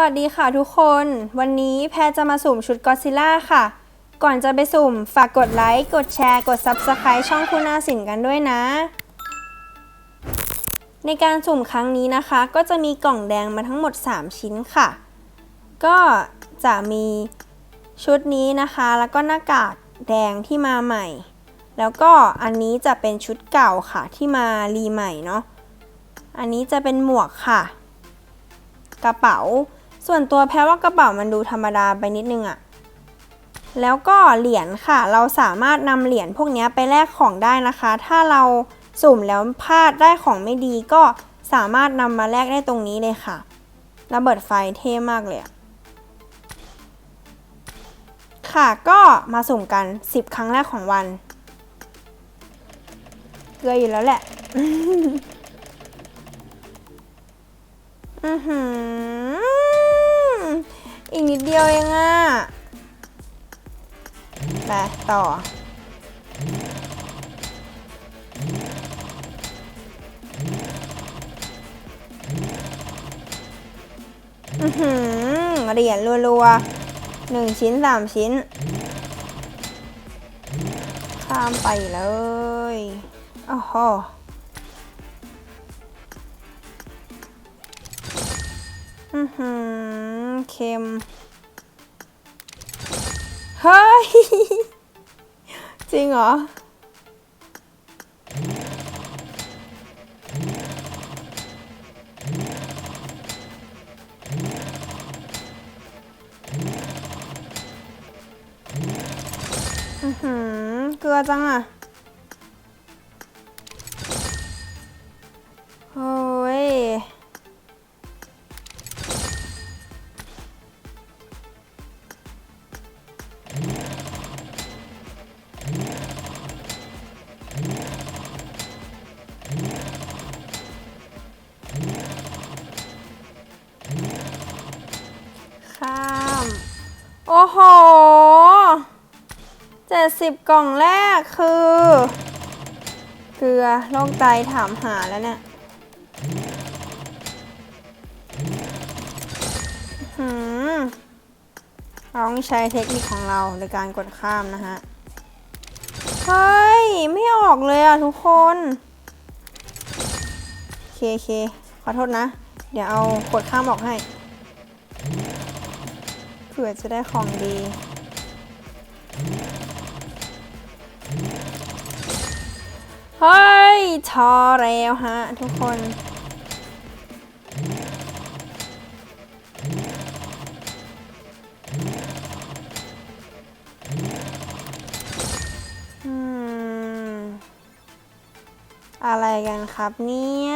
วัสดีค่ะทุกคน วันนี้แพรจะมาสุ่มชุดก o ซิล่าค่ะ ก่อนจะไปสุ่ม ฝากกดไลค์ กดแชร์ กด Subscribe ช่องคุณนาสินกันด้วยนะ ในการสุ่มครั้งนี้นะคะ ก็จะมีกล่องแดงมาทั้งหมด 3 ชิ้นค่ะ ก็จะมีชุดนี้นะคะ แล้วก็หน้ากากแดงที่มาใหม่ แล้วก็อันนี้จะเป็นชุดเก่าค่ะที่มารีใหม่เนาะ อันนี้จะเป็นหมวกค่ะ กระเป๋า ส่วนตัวแพ้ว่ากระเป๋ามันดูธรรมดาไปนิดนึงอะแล้วก็เหรียญค่ะ เราสามารถนำเหรียญพวกนี้ไปแลกของได้นะคะ ถ้าเราสุ่มแล้วพลาดได้ของไม่ดีก็สามารถนำมาแลกได้ตรงนี้เลยค่ะ ระเบิดไฟเท่มากเลยอะค่ะก็มาสุ่มกัน 10 ครั้งแรกของวัน เกลืออยู่แล้วแหละ อือหือ อีกนิดเดียวเองอะไปต่อ อือหือเหรียญรัวๆหนึ่งชิ้นสามชิ้น ข้ามไปเลย โอ้โห อือหือเค็ม เฮ้ย จริงเหรอ อือหือเกลือจังอะ 70 กล่องแรกคือ เกลือโรคไตถามหาแล้วเนี่ยหืมเราต้องใช้เทคนิคของเราในการกดข้ามนะฮะ เฮ้ย ไม่ออกเลยอะทุกคนเคเคขอโทษนะ เดี๋ยวเอากดข้ามออกให้ เผื่อจะได้ของดี เฮ้ยทอแล้วฮะ ทุกคนอืมอะไรกันครับเนี่ย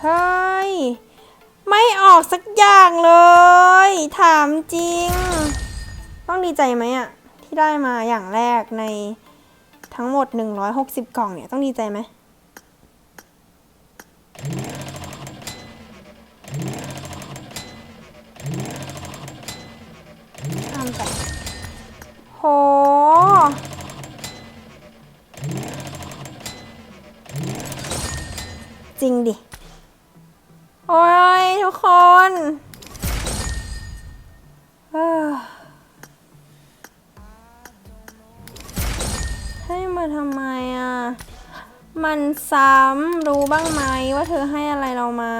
เฮ้ย ไม่ออกสักอย่างเลย ถามจริง ต้องดีใจไหมอะที่ได้มาอย่างแรกในทั้งหมด 160 กล่องเนี่ยต้องดีใจไหมข้ามไปโห จริงดิ โอ้ยทุกคน มาทำไมอะ มันซ้ำรู้บ้างไหมว่าเธอให้อะไรเรามา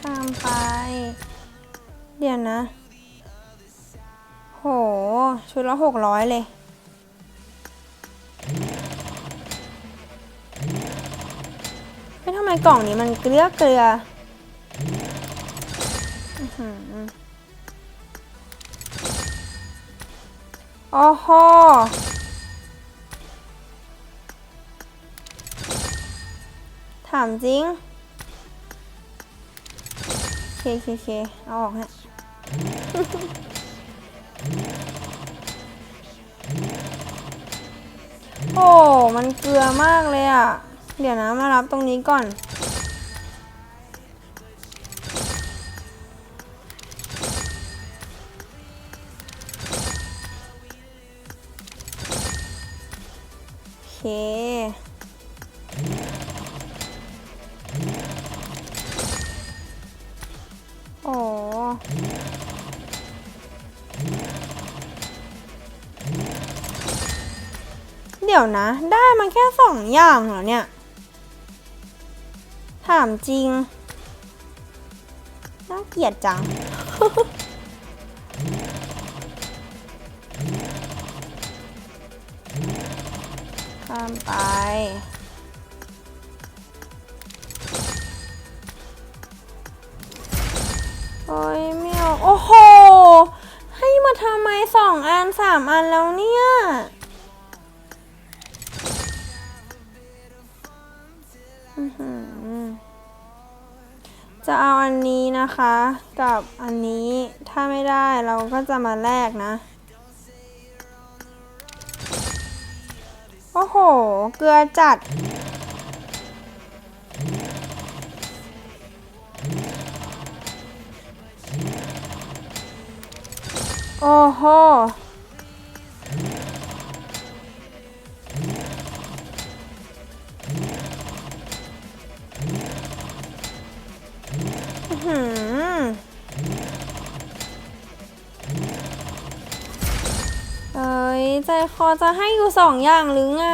ข้ามไป เดี๋ยวนะ โห ชุดละหกร้อยเลยไม่ทำไมกล่องนี้มันเกลือเกลือ โอ้โหถามจริงเคเคเคเอาออกฮะโอ้ มันเกลือมากเลยอะ เดี๋ยวนะ มารับตรงนี้ก่อน โอ้เดี๋ยวนะ ได้มาแค่สองอย่างเหรอเนี่ย ถามจริง น่าเกลียดจัง ข้ามไป โอ้ยไม่เอาโอ้โห ให้มาทำไมสองอันสามอันแล้วเนี่ย จะเอาอันนี้นะคะ กับอันนี้ถ้าไม่ได้เราก็จะมาแลกนะ โอ้โห เกลือจัด โอ้โห คอจะให้อยู่สองอย่างหรือไง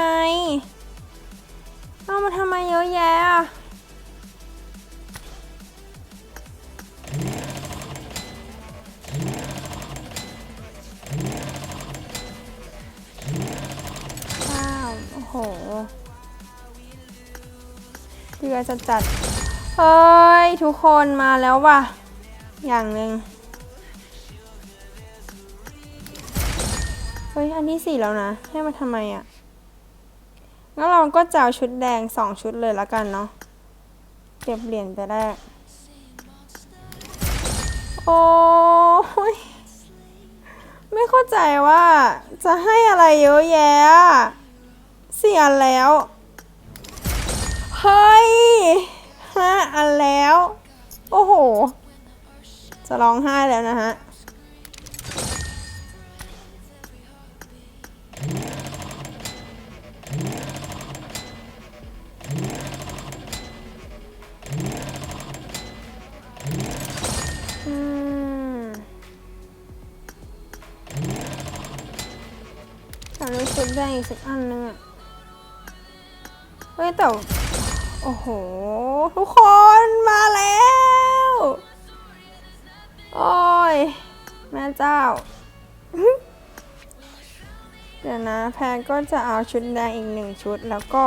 เอามาทำไมเยอะแยะจ้าว โอ้โหเกลือจะจัด เฮ้ย ทุกคนมาแล้วว่ะ อย่างหนึ่ง อันที่สี่แล้วนะ ให้มาทำไมอะ่ะ งั้นเราก็จะเอาชุดแดงสองชุดเลยละกันเนาะ เก็บเหรียญไปแรก โอ้ย ไม่เข้าใจว่าจะให้อะไรเยอะแยะอะเสียแล้ว เฮ้ยห้าอันแล้ว โอ้โห จะร้องไห้แล้วนะฮะ ได้อีกสักอันนึงอะเฮ้ยแต่ โอ้โห ทุกคนมาแล้ว โอ้ย แม่เจ้า เดี๋ยวนะ แพรก็จะเอาชุดแดงอีกหนึ่งชุดแล้วก็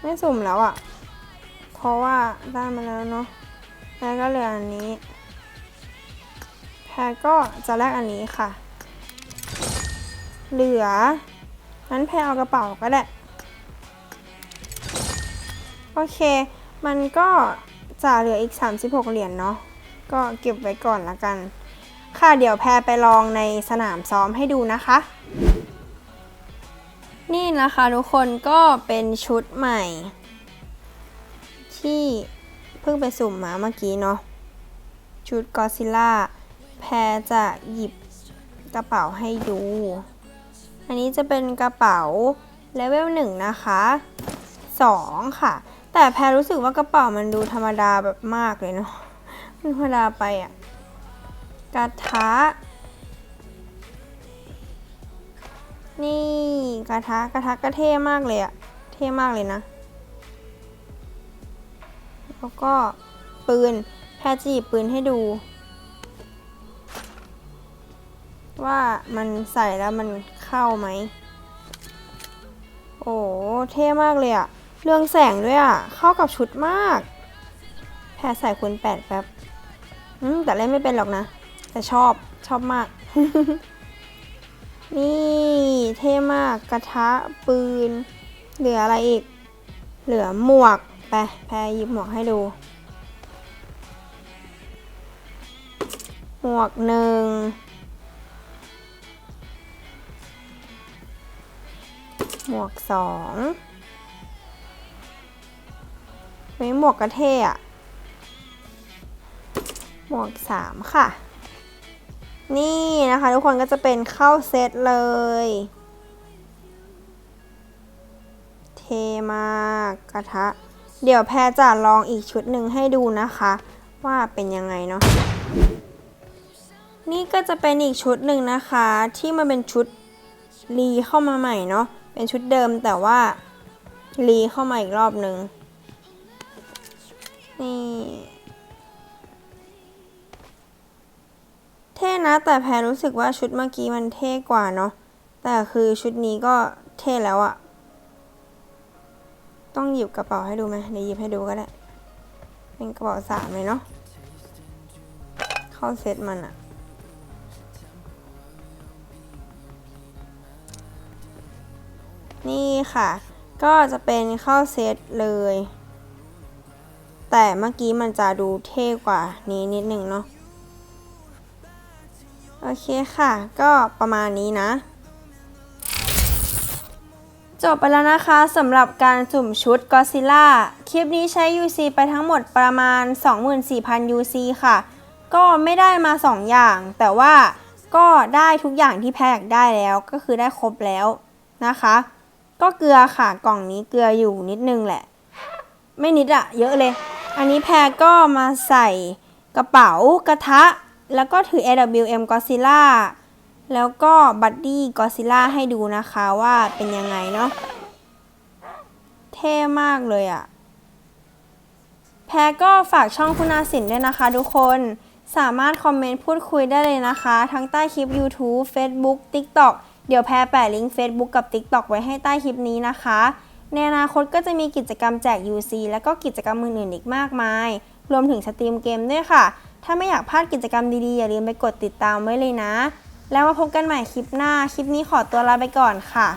ไม่สุ่มแล้วอะ่ะเพราะว่าได้มาแล้วเนาะแพรก็เหลืออันนี้ แพรก็จะแลกอันนี้ค่ะ เหลือ งั้นแพรเอากระเป๋าก็ได้ โอเค มันก็จะเหลืออีก 36 เหรียญเนาะ ก็เก็บไว้ก่อนละกัน ค่ะเดี๋ยวแพรไปลองในสนามซ้อมให้ดูนะคะ นี่นะคะทุกคนก็เป็นชุดใหม่ ที่เพิ่งไปสุ่มมาเมื่อกี้เนาะ ชุดกอซิล่า แพรจะหยิบกระเป๋าให้ดู อันนี้จะเป็นกระเป๋าเลเวลหนึ่งนะคะสองค่ะ แต่แพรรู้สึกว่ากระเป๋ามันดูธรรมดาแบบมากเลยเนาะมันธรรมดาไปอะ่ะกระทะ นี่กระทะกระทะก็เท่มากเลยอะเท่มากเลยนะ แล้วก็ปืนแพรจะหยิบปืนให้ดู ว่ามันใส่แล้วมัน เข้าไหม โอ้เท่มากเลยอะเรืองแสงด้วยอะเข้ากับชุดมาก แพรใส่คูณแปดแป๊บแต่เล่นไม่เป็นหรอกนะ แต่ชอบชอบมาก นี่เท่มากกระทะปืน เหลืออะไรอีก เหลือหมวกไปแพรหยิบหมวกให้ดู หมวกหนึ่ง หมวกสองเฮ้ยหมวกกระเท่อะหมวกสามค่ะ นี่นะคะทุกคนก็จะเป็นเข้าเซตเลย เทมากกระทะ เดี๋ยวแพรจะลองอีกชุดหนึ่งให้ดูนะคะ ว่าเป็นยังไงเนาะนี่ก็จะเป็นอีกชุดหนึ่งนะคะ ที่มันเป็นชุดรีเข้ามาใหม่เนาะ เป็นชุดเดิมแต่ว่ารีเข้ามาอีกรอบหนึ่งนี่เท่นะ แต่แพรรู้สึกว่าชุดเมื่อกี้มันเท่กว่าเนาะแต่คือชุดนี้ก็เท่แล้วอะต้องหยิบกระเป๋าให้ดูไหมเดี๋ยวหยิบให้ดูก็ได้ เป็นกระเป๋าสามเลยเนาะเข้าเซตมันอะ นี่ค่ะ ก็จะเป็นเข้าเซตเลย แต่เมื่อกี้มันจะดูเท่กว่านี้นิดนึงเนาะโอเคค่ะ ก็ประมาณนี้นะ จบไปแล้วนะคะสำหรับการสุ่มชุด Godzilla คลิปนี้ใช้ UC ไปทั้งหมดประมาณ 24,000 UC ค่ะ ก็ไม่ได้มา 2 อย่าง แต่ว่าก็ได้ทุกอย่างที่แพรอยากได้แล้วก็คือได้ครบแล้วนะคะ ก็เกลือค่ะ กล่องนี้เกลืออยู่นิดนึงแหละ ไม่นิดอะเยอะเลย อันนี้แพรก็มาใส่กระเป๋ากระทะ แล้วก็ถือ AWM Godzilla แล้วก็บัดดี้ก d ซิล่าให้ดูนะคะว่าเป็นยังไงเนาะเท่มากเลยอะแพรก็ฝากช่องคุณอาสินด้วยนะคะทุกคนสามารถคอมเมนต์พูดคุยได้เลยนะคะ ทั้งใต้คลิป YouTube Facebook TikTok เดี๋ยวแพรแปะลิงก์ Facebook กับ TikTok ไว้ให้ใต้คลิปนี้นะคะ ในอนาคตก็จะมีกิจกรรมแจก UC และก็กิจกรรมอื่นๆอีกมากมาย รวมถึงสตรีมเกมด้วยค่ะ ถ้าไม่อยากพลาดกิจกรรมดีๆ อย่าลืมไปกดติดตามไว้เลยนะ แล้วมาพบกันใหม่คลิปหน้า คลิปนี้ขอตัวลาไปก่อนค่ะ